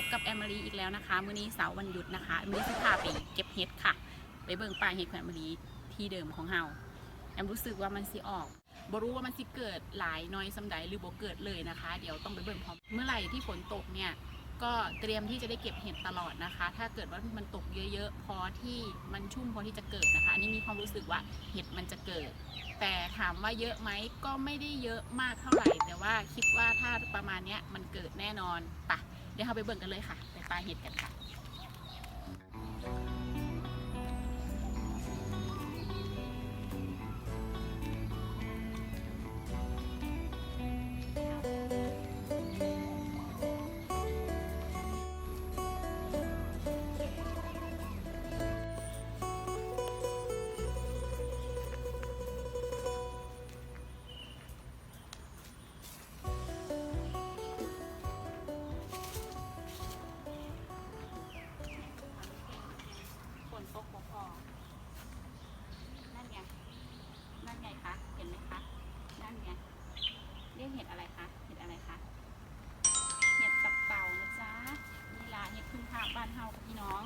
บกับแอมมารีอีกแล้วนะคะ มื้อนี้เสาร์วันหยุดนะคะมื้อนี้สิพาไปเก็บเห็ดค่ะ ไปเบิ่งป่าเห็ดแขวนแอมมารีที่เดิมของเฮาแอมรู้สึกว่ามันสิออกบ่รู้ว่ามันสิเกิดหลายน้อยสำใดหรือบ่เกิดเลยนะคะ เดี๋ยวต้องไปเบิ่งพร้อมเมื่อไหร่ที่ฝนตกเนี่ยก็เตรียมที่จะได้เก็บเห็ดตลอดนะคะ ถ้าเกิดว่ามันตกเยอะๆ พอที่มันชุ่มพอที่จะเกิดนะคะ อันนี้มีความรู้สึกว่าเห็ดมันจะเกิด แต่ถามว่าเยอะไหมก็ไม่ได้เยอะมากเท่าไหร่ แต่ว่าคิดว่าถ้าประมาณนี้มันเกิดแน่นอนปะ เดี๋ยวเราไปเบิ่งกันเลยค่ะ ไปปลาเห็ดกันค่ะานเฮาพี่น้อง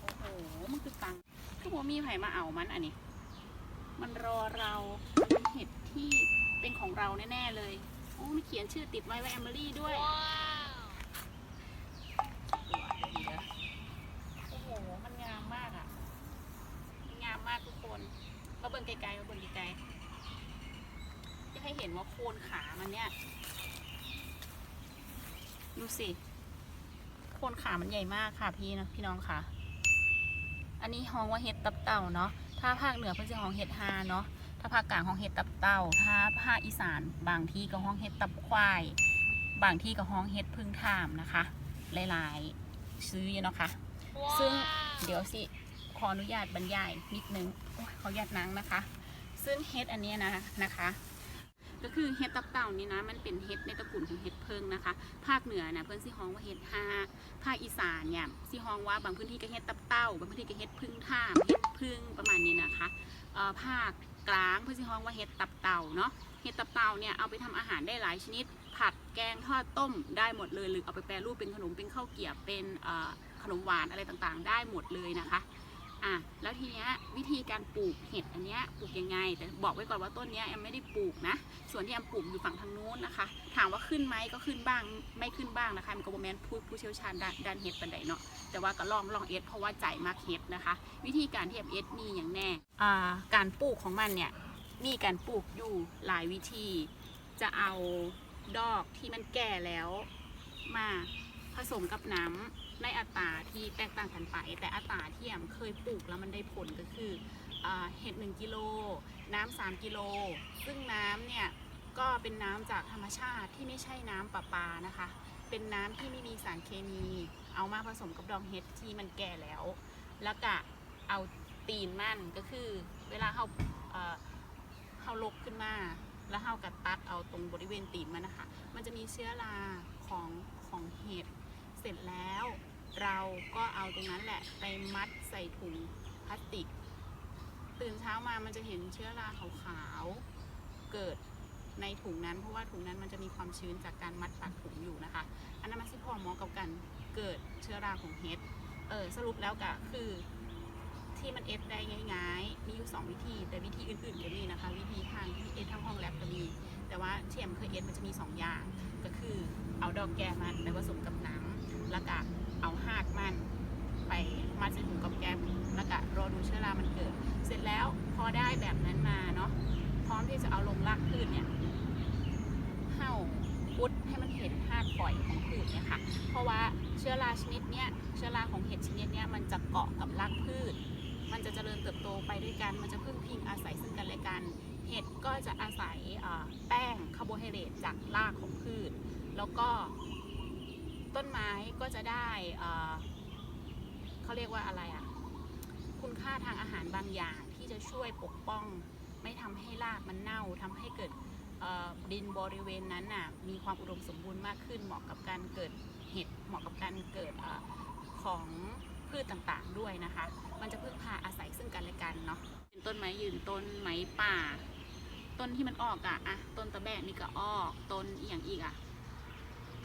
โอ้โห มันคือตังคือว่ามีไผ่มาเอามันอันนี้ มันรอเราเป็นเห็ดที่เป็นของเราแน่ ๆ เลย โอ้มีเขียนชื่อติดไว้ว่าแอมเบอรี่ด้วยโอ้โห มันงามมากอะมันงามมากทุกคนมาเบิ่งไกลๆมาเบิ่งไกลๆจะให้เห็นว่าโคนขามันเนี่ย ดูสิ คนขามันใหญ่มากค่ะพี่นะพี่น้องค่ะ อันนี้ฮ้องว่าเห็ดตับเต่าเนาะ ถ้าภาคเหนือเพิ่นจะฮ้องเห็ดฮาเนาะ ถ้าภาคกลางฮ้องเห็ดตับเต่า ถ้าภาคอีสานบางที่ก็ฮ้องเห็ดตับควาย บางที่ก็ฮ้องเห็ดพึ่งทามนะคะ หลายๆ ซื้อเนาะค่ะ ซึ่งเดี๋ยวสิขออนุญาตบรรยายนิดนึงโอ้ยขออนุญาตนังนะคะ ซึ่งเห็ดอันนี้นะนะคะ ก็คือเห็ดตับเต่านี่นะมันเป็นเห็ดในตระกูลของเห็ดเพิงนะคะ ภาคเหนือนะเพื่อนสิฮ้องว่าเห็ดฮาภาคอีสานเนี่ยสิฮ้องว่าบางพื้นที่ก็เห็ดตับเต่าบางพื้นที่ก็เห็ดพึ่งท่ามเห็ดพึ่งประมาณนี้นะคะเอ่อภาคกลางเพื่อนสิฮ้องว่าเห็ดตับเต่าเนาะเห็ดตับเต่าเนี่ยเอาไปทำอาหารได้หลายชนิด ผัดแกงทอดต้มได้หมดเลย หรือเอาไปแปรรูปเป็นขนมเป็นข้าวเกี๊ยวเป็นขนมหวานอะไรต่างๆ ได้หมดเลยนะคะ อะแล้วทีเนี้ยวิธีการปลูกเห็ดอันเนี้ยปลูกยังไง แต่บอกไว้ก่อนว่าต้นเนี้ยแอมไม่ได้ปลูกนะ ส่วนที่แอมปลูกอยู่ฝั่งทางนู้นนะคะ ถามว่าขึ้นไหมก็ขึ้นบ้างไม่ขึ้นบ้างนะคะมันก็บแมนผู้ผู้เชี่ยวชาญด้านด้านเห็ดปันใดเนาะแต่ว่าก็ลองลองเอสเพราะว่าใจมากเห็ดนะคะ วิธีการที่แอมเอสมีอย่างแน่อ่าการปลูกของมันเนี่ยมีการปลูกอยู่หลายวิธี จะเอาดอกที่มันแก่แล้วมาผสมกับน้ำ ในอัตราที่แตกต่างกันไป แต่อัตราที่แอมเคยปลูกแล้วมันได้ผลก็คืออเห็ดหนึ่งกิโลน้ำสามกิโลซึ่งน้ำเนี่ยก็เป็นน้ำจากธรรมชาติที่ไม่ใช่น้ำประปานะคะ เป็นน้ำที่ไม่มีสารเคมี เอามาผสมกับดอกเห็ดที่มันแก่แล้ว แล้วก็เอาตีนมันก็คือเวลาเขาเอ่อเขาลกขึ้นมา แล้วเขากัดตัดเอาตรงบริเวณตีนมันนะคะ มันจะมีเชื้อราของของเห็ด เสร็จแล้ว เราก็เอาตรงนั้นแหละไปมัดใส่ถุงพลาสติก ตื่นเช้ามามันจะเห็นเชื้อราขาวๆเกิดในถุงนั้นเพราะว่าถุงนั้นมันจะมีความชื้นจากการมัดปากถุงอยู่นะคะ อันนั้นมันสิพอหมอกับการเกิดเชื้อราของเห็ดเออสรุปแล้วก็คือที่มันเอฟได้ง่ายๆ มีอยู่สองวิธี แต่วิธีอื่นๆก็มีนะคะ วิธีทางที่เอฟทางห้องแลบก็มี แต่ว่าเที่แอมเคยเอฟมันจะมีสองอย่าง ก็คือเอาดอกแก้มันไปผสมกับน้ำ แล้วก็เอาหากมันไปมัดใส่ถุงกับแก้มแล้วก็รอดูเชื้อรามันเกิด เสร็จแล้วพอได้แบบนั้นมาเนาะพร้อมที่จะเอาลงรากพืชเนี่ยเห่าพุดให้มันเห็นหากปล่อยของพืชเนี่ยค่ะ เพราะว่าเชื้อราชนิดเนี้ยเชื้อราของเห็ดชนิดเนี้ยมันจะเกาะกับรากพืช มันจะเจริญเติบโตไปด้วยกัน มันจะพึ่งพิงอาศัยซึ่งกันและกัน เห็ดก็จะอาศัยแป้งคาร์โบไฮเดรตจากรากของพืช แล้วก็ ต้นไม้ก็จะได้เขาเรียกว่าอะไรอะคุณค่าทางอาหารบางอย่างที่จะช่วยปกป้อง ไม่ทำให้รากมันเน่าทำให้เกิดดินบริเวณนั้นน่ะมีความอุดมสมบูรณ์มากขึ้น เหมาะกับการเกิดเห็ดเหมาะกับการเกิดอของพืชต่างๆด้วยนะคะ มันจะพึ่งพาอาศัยซึ่งกันและกันเนาะเป็นต้นไม้ยืนต้นไม้ป่า ต้นที่มันออกอะอะต้นตะแบกนี่ก็ออก ต้นอย่างอีกอะ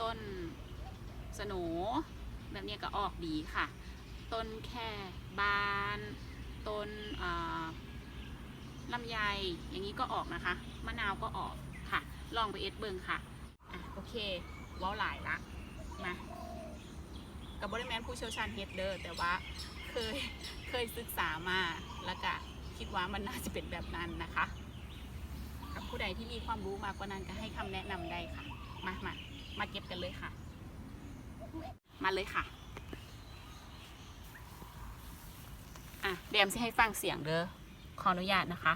ต้น สโหนแบบนี้ก็ออกดีค่ะ ต้นแค่บาน ต้นลำไยอย่างนี้ก็ออกนะคะ มะนาวก็ออกค่ะ ลองไปเอ็ดเบิงค่ะอะ โอเคว้าหลายละมากับบริแมนผู้เชี่ยวชาญเฮดเดอร์แต่ว่าเคยเคยศึกษามาแล้วก็คิดว่ามันน่าจะเป็นแบบนั้นนะคะกับผู้ใดที่มีความรู้มากกว่านั้นก็ให้คำแนะนำได้ค่ะ มามามาเก็บกันเลยค่ะ มาเลยค่ะ อะเดมจะให้ฟังเสียงเด้อ ขออนุญาตนะคะ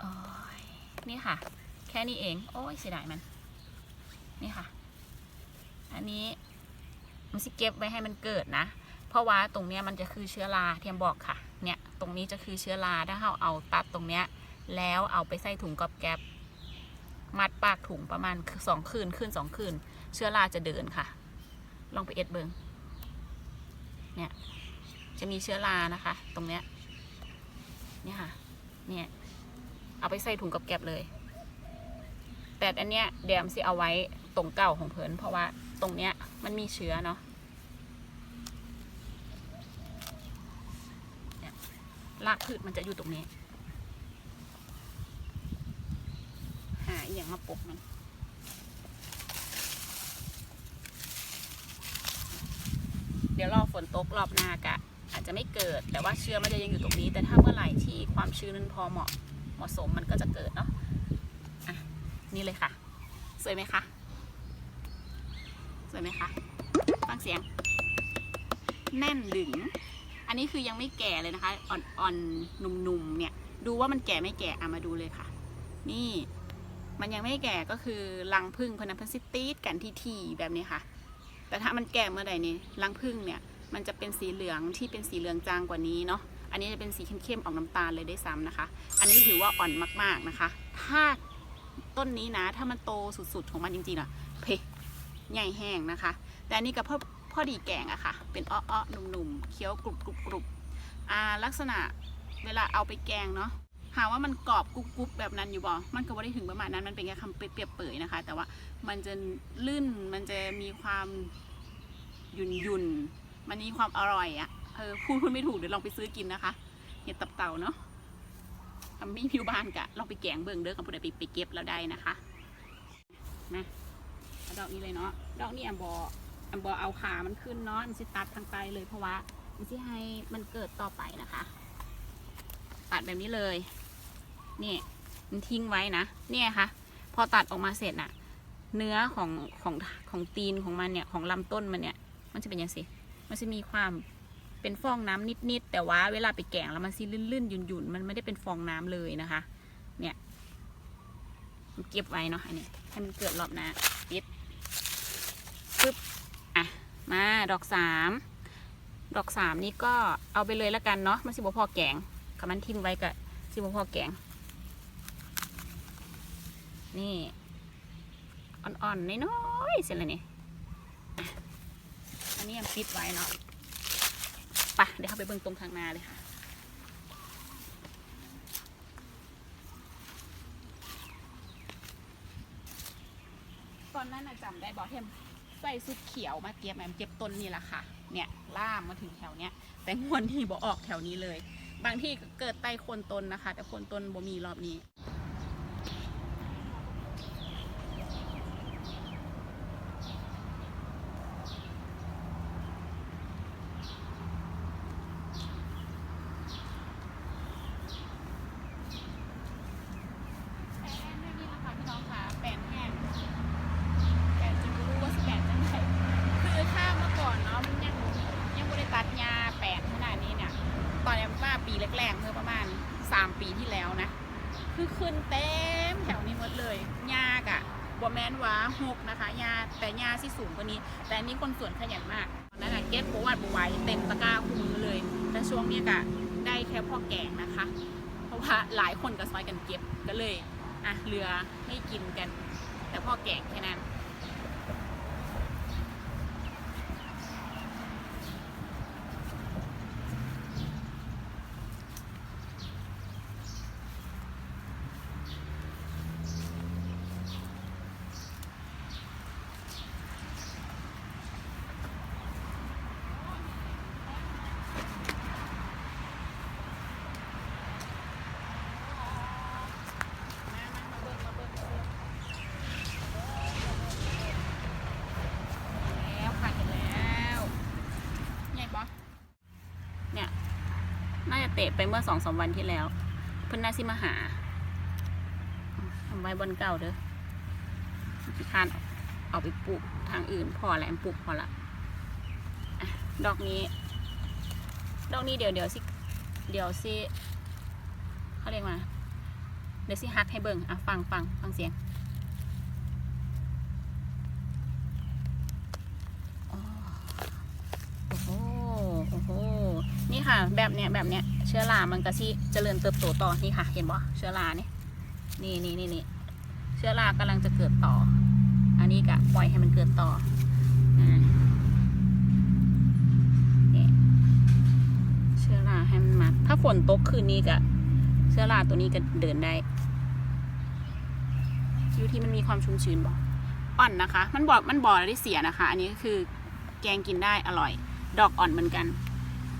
โอ้ยนี่ค่ะ แค่นี้เอง โอ้ยเสียดายมัน นี่ค่ะ อันนี้มันสิเก็บไว้ให้มันเกิดนะ เพราะว่าตรงเนี้ยมันจะคือเชื้อราเทียมบอกค่ะ เนี่ย ตรงนี้จะคือเชื้อราถ้าเราเอาตัดตรงเนี้ย แล้วเอาไปใส่ถุงกอบแก๊บ มัดปากถุงประมาณสองคืนคืนสองคืน เชื้อราจะเดินค่ะ ลองไปเอ็ดเบิงเนี่ยจะมีเชื้อรานะคะ ตรงเนี้ยเนี่ยค่ะเนี่ยเอาไปใส่ถุงกับแก็บเลย แต่อันเนี้ยเดี๋ยวสิเอาไว้ตรงเก่าของเพิ่นเพราะว่าตรงเนี้ยมันมีเชื้อเนาะเนี่ยรากพืชมันจะอยู่ตรงนี้ หา อย่างมาปกมันเดี๋ยวรอฝนตกรอบหน้ากะ อาจจะไม่เกิด แต่ว่าเชื้อมันจะยังอยู่ตรงนี้ แต่ถ้าเมื่อไหร่ที่ความชื้นนั้นพอเหมาะเหมาะสมมันก็จะเกิดเนาะอะนี่เลยค่ะ สวยไหมคะสวยไหมคะฟังเสียง แน่นดึง อันนี้คือยังไม่แก่เลยนะคะ อ่อนๆหนุ่มๆเนี่ย ดูว่ามันแก่ไม่แก่อะมาดูเลยค่ะ นี่ มันยังไม่แก่ก็คือรังพึ่งพนันพันซิตีดกันที่ทีแบบนี้ค่ะ แต่ถ้ามันแก่เมื่อใดนี่รังพึ่งเนี่ยมันจะเป็นสีเหลืองที่เป็นสีเหลืองจางกว่านี้เนาะอันนี้จะเป็นสีเข้มๆออกน้ำตาลเลยได้ซ้ำนะคะ อันนี้ถือว่าอ่อนมากๆนะคะ ถ้าต้นนี้นะ ถ้ามันโตสุดๆของมันจริงๆอะเพใหญ่แห้งนะคะ แต่อันนี้กับพ่อพ่อดีแกงอะค่ะ เป็นอ้อๆหนุ่มๆเคี้ยวกรุบกรุบกรุบอ่าลักษณะเวลาเอาไปแกงเนาะ หาว่ามันกรอบกรุบกรุบแบบนั้นอยู่บ่ มันก็ไม่ได้ถึงประมาณนั้น มันเป็นแค่คำเปรียบเปยนะคะ แต่ว่ามันจะลื่น มันจะมีความหยุ่นยุ่น มันมีความอร่อยอะเออพูดพูดไม่ถูกเดี๋ยวลองไปซื้อกินนะคะ เห็ดตับเต่าเนาะทำมีผิวบานกะลองไปแกงเบิ่งเด้อกับผู้ใดไปไปเก็บแล้วได้นะคะมาเอาดอกนี้เลยเนาะ ดอกนี้แอมบอแอมบอเอาขามันขึ้นเนาะ มันสิตัดทางไกลเลยเพราะว่ามันสิให้มันเกิดต่อไปนะคะ ตัดแบบนี้เลย นี่ยมันทิ้งไว้นะ เนี่ยค่ะ พอตัดออกมาเสร็จน่ะ เนื้อของของของตีนของมันเนี่ย ของลำต้นมันเนี่ย มันจะเป็นยังไงมันจะมีความเป็นฟองน้ำนิดๆแต่ว่าเวลาไปแกงแล้วมันซีลื่นๆหยุ่นๆมันไม่ได้เป็นฟองน้ำเลยนะคะ เนี่ยมันเก็บไว้เนาะอันนี้ให้มันเกิดรอบหน้าปิดปึ๊บอะมาดอกสามดอกสามนี่ก็เอาไปเลยแล้วกันเนาะมันสิบพอแกงกับมันทิมไว้กับสิบพอแกง นี่อ่อนๆน้อยๆเสร็จแล้วนี่อันนี้ยังปิดไว้เนาะไปะเดี๋ยวเข้าไปเบิ่งตรงทางนาเลยค่ะตอนนั้นน่ะจำได้บอกเทมใส่สุดเขียวมาเก็บแมมเก็บต้นนี่แหละค่ะ เนี่ยล่ามมาถึงแถวเนี้ย แต่งวนที่บอกออกแถวนี้เลย บางที่เกิดใต้คนต้นนะคะ แต่คนต้นบ่มีรอบนี้ แปนไม่มีราคาพี่น้องค่ะแปนแห้งแปนจริงรู้ว่าสิแปนจังไงคือถ้าเมื่อก่อนเนาะมันยังยังบริตัดยาแปนขนาดนี้เนี่ย ตอนนี้ว่าปีแรกๆเมื่อประมาณ 3 ปีที่แล้วนะ คือขึ้นเต็มแถวนี้หมดเลยยากอะ บแมนว่าหกนะคะยาแต่ยาที่สูงกว่านี้ แต่อันนี้คนสวนขยันมากนะคะเก็บบัววัดบัวไหวเต็มตะกร้าคู่มือเลย แต่ช่วงนี้กะได้แค่พ่อแกงนะคะ เพราะว่าหลายคนก็ซอยกันเก็บก็เลยอะเรือให้กินกัน แต่พ่อแกงแค่นั้น น่าจะ เตะไปเมื่อสองสามวันที่แล้ว เพิ่นน่าสิมาหาทำไว้บนเก่าเด้อที่คานเอาไปปลูกทางอื่น พอแล้วปลูกพอละอะดอกนี้ ดอกนี้เดี๋ยวเดี๋ยวสิ เดี๋ยวสิเขาเรียกมา เดี๋ยวสิฮักให้เบิ่งอะฟังฟังฟังเสียง โอ้โห โอ้โห นี่ค่ะ แบบ เนี้ยแบบเนี้ยเชื้อรามันก็สิเจริญเติบโตต่อนี่ค่ะ เห็นบ่เชื้อราเนี่ยนี่นี่นี่นี่เชื้อรากำลังจะเกิดต่อ อันนี้ก็ปล่อยให้มันเกิดต่อนี่เชื้อราให้มันมาถ้าฝนตกคืนนี้ก็เชื้อราตัวนี้ก็เดินได้อยู่ที่มันมีความชุ่มชื้นบ่อ่อนนะคะ มันบอกมันบอกได้เสียนะคะ อันนี้ก็คือแกงกินได้อร่อย ดอกอ่อนเหมือนกัน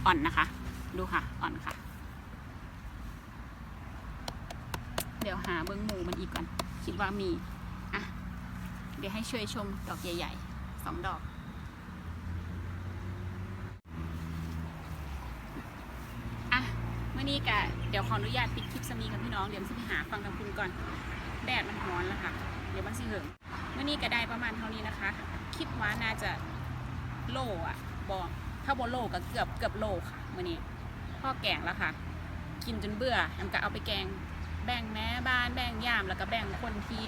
อ่อนนะคะ ดูค่ะอ่อนค่ะ เดี๋ยวหาเบิ้งหมูมันอีกก่อน คิดว่ามี อะ เดี๋ยวให้ช่วยชมดอกใหญ่ๆสองดอก อะเมื่อนี้กะเดี๋ยวขออนุญาตปิดคลิปสมีกับพี่น้อง เดี๋ยวสิไปหาฟังทางคุณก่อน แดดมันร้อนแล้วค่ะ เดี๋ยวมันสิเหิมเมื่อนี้ก็ได้ประมาณเท่านี้นะคะ คิดว่าน่าจะโลอะบอกถ้าบนโลก็เกือบเกือบโลค่ะมื่อนี้ พ่อแกงแล้วค่ะ กินจนเบื่อแอมก็เอาไปแกงแบ่งแม่บ้านแบ่งยามแล้วก็แบ่งคนที่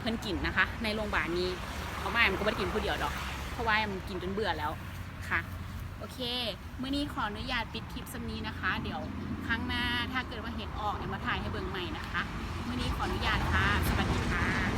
เพิ่นกินนะคะ ในโรงพยาบาลนี้เอาไมาแอมก็ไม่ได้กินผู้เดียวดอก เพราะว่าแอมกินจนเบื่อแล้วค่ะโอเคเมื่อนี้ขออนุญาตปิดคลิปสำนี้นะคะ เดี๋ยวครั้งหน้าถ้าเกิดว่าเห็นออกเนี่ยมาถ่ายให้เบิ่งใหม่นะคะเมื่อนี้ขออนุญาตค่ะ สวัสดีค่ะ